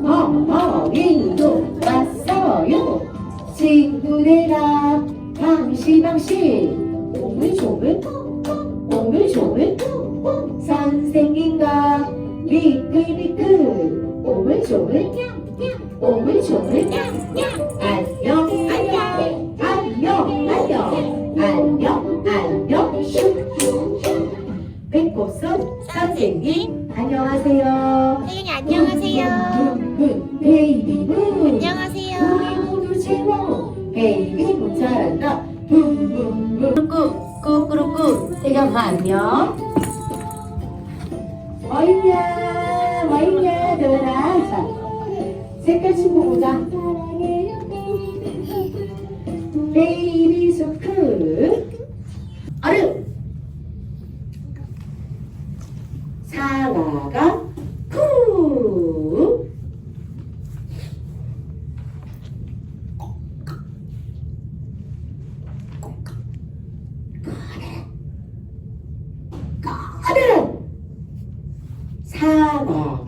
머머머머리도 왔어요. 친구들아 방시방시 색깔 친구 보자. 베이비 소크. 아르. 사과가 쿠. 사과.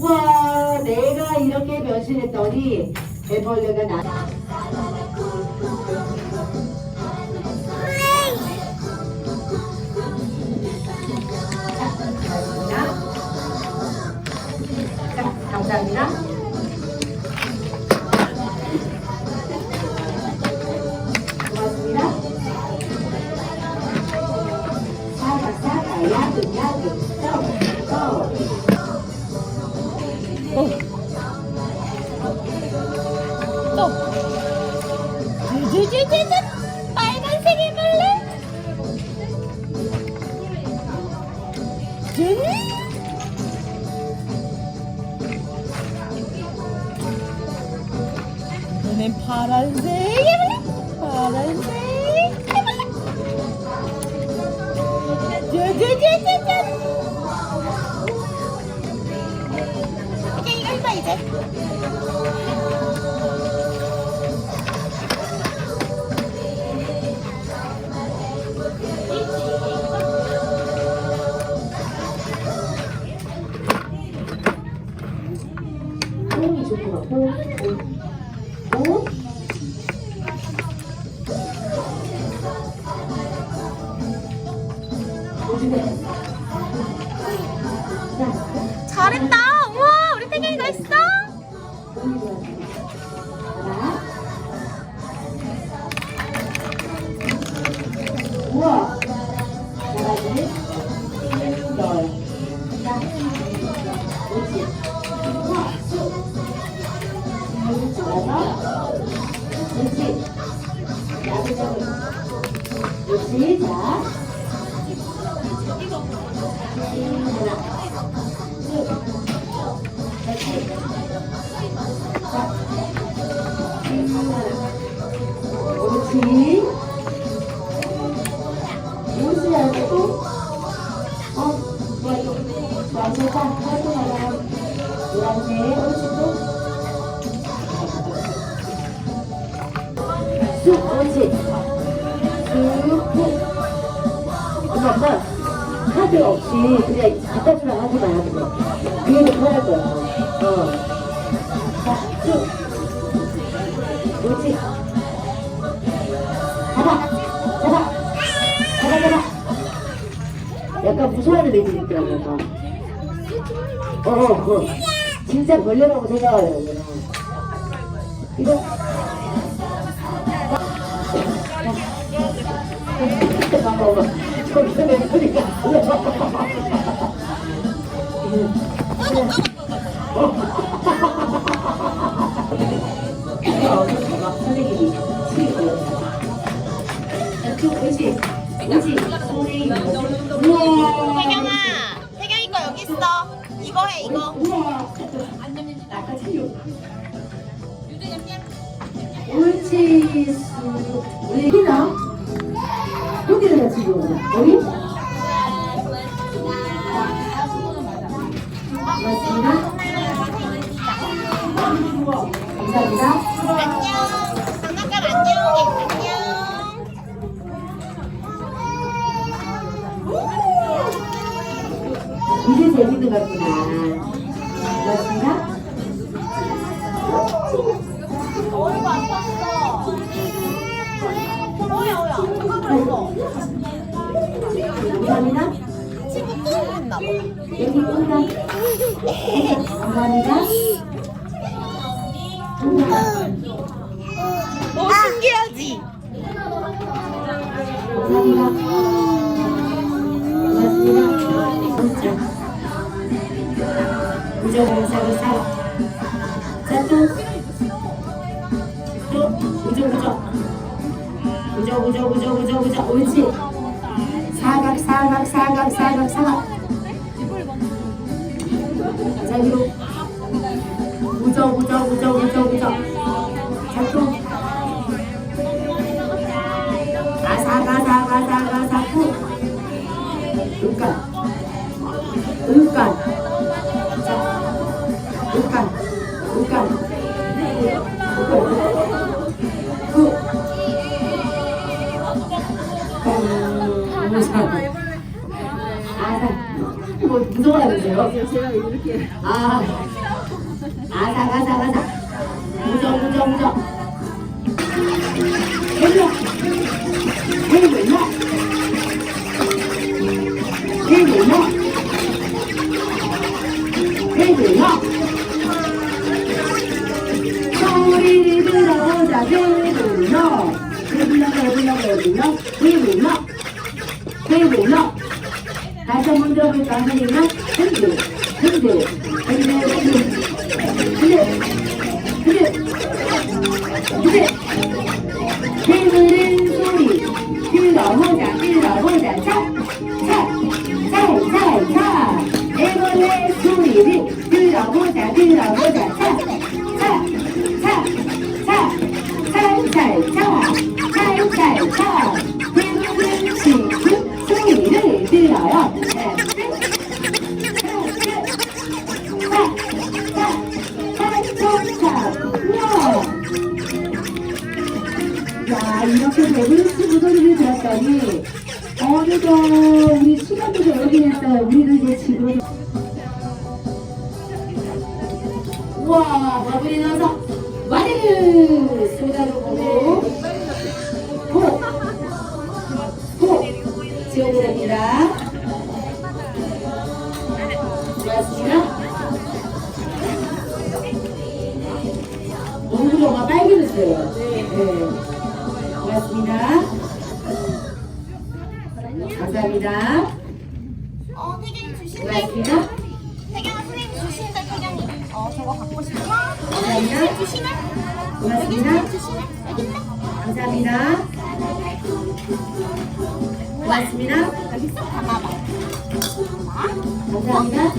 우와 내가 이렇게 변신했더니 애벌레가 나 감사합니다. 이번엔 파란색 해볼래? 파란색 해볼래? 짜자자자잔 이제 이거 해봐 이제 우와 엄마, 엄마, 카드 없이 그냥 갖다 주라 하지 그냥. 그 얘기 편할 거야. 어. 자, 쑥. 옳지. 잡아. 잡아. 잡아, 잡아. 약간 무서워하는 애들이 있더라고요. 어, 어, 어. 진짜 벌레라고 생각해요, 이거는. 이거. 봐봐, 저기서 내 소리가. 태경아, 태경이 거 여기 있어. 이거 해, 이거. 옳지, 안녕. 이제 재밌는 것 같구나. 맞습니다. 어이가 안 탔어. 뭐야. 화났어. 감사합니다. 여기 신기하지? 감사합니다. 고맙습니다. 무조건 사고 사. 자, 또. 또, 무조, 무조. 무조, 무조, 무조, 무조, 무조. 옳지. 사각, 사각, 사각, 사각, 사각. 자, 위로. 무조, 무조, 무조, 무조, 무조. 사가사가사가사쿠 음간. 음간. 자 음간. 음간. 구 아사. 뭐? 제가 이렇게 아. 아사가사가사. 무저 무저 무저 해줘 해줘 해줘 소리를 들어보자 배불러 배불러 배불러 배불러 배불러 배불러 다시 한번 들어볼까 선생님 흔들 흔들 흔들 흔들 흔들 흔들 배부른 소리 들어보자 들어보자 차차차차차 애벌레 소리를 들어보자 들어보자 들었더니, 어느덧 우리 시간도 저렇게 했어요. 우리도 이제 집으로. 우와, 마무리 넣어서, 와르르! 쏟아로 어, 저거 갖고 싶어? 선생님 주시네? 선생님 주시네? 있네? 감사합니다. 고맙습니다. 여기 쏙 담아봐. 감사합니다.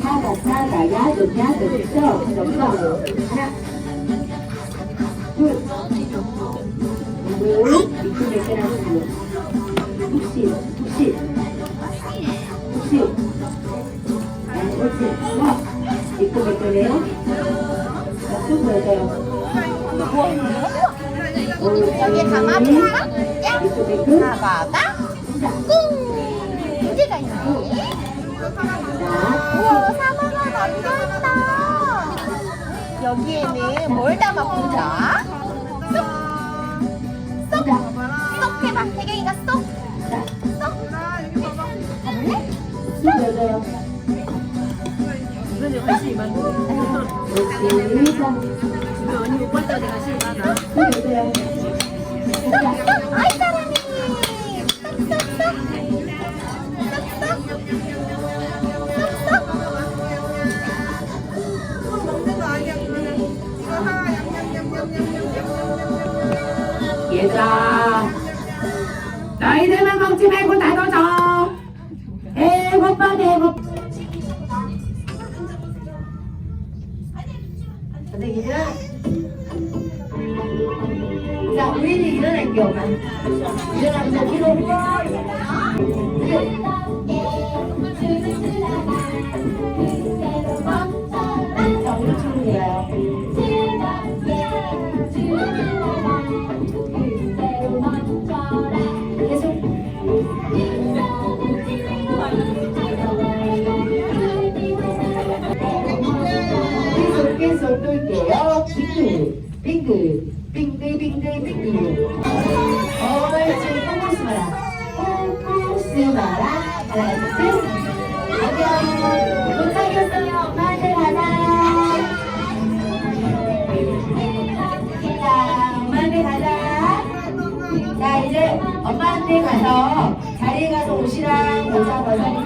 사가, 사가, 야도, 야도, 써, 넘어가고. 하나, 둘, 둘, 이쪽 몇 개나 쓰고. 혹시, 혹시, 혹시. 아, 혹시, 와, 이쪽 몇 개네요? 몇 개? 잡아가? 꿍! 두 개가 있네. 자, 우와, 사과가 얹어있다. 여기에는 뭘 담아보자? 쏙! 쏙! 쏙 해봐. 태경이가 쏙! 자, 쏙! 가 이번에 관심이 많네. 우리 언니 못 봤다 내가 관심이 많아. 아이! 쏙! 얘들아, 너희들만 먹지 말고 나눠줘. 배고파, 배고파. 엄마. 일어나면서 뒤로. 자, 둘 셋. 안녕. 도착했어요. 엄마한테 가자. 자, 엄마한테 가자. 자, 이제 엄마한테 가서 자리에 가서 옷이랑 모자 벗어주세요.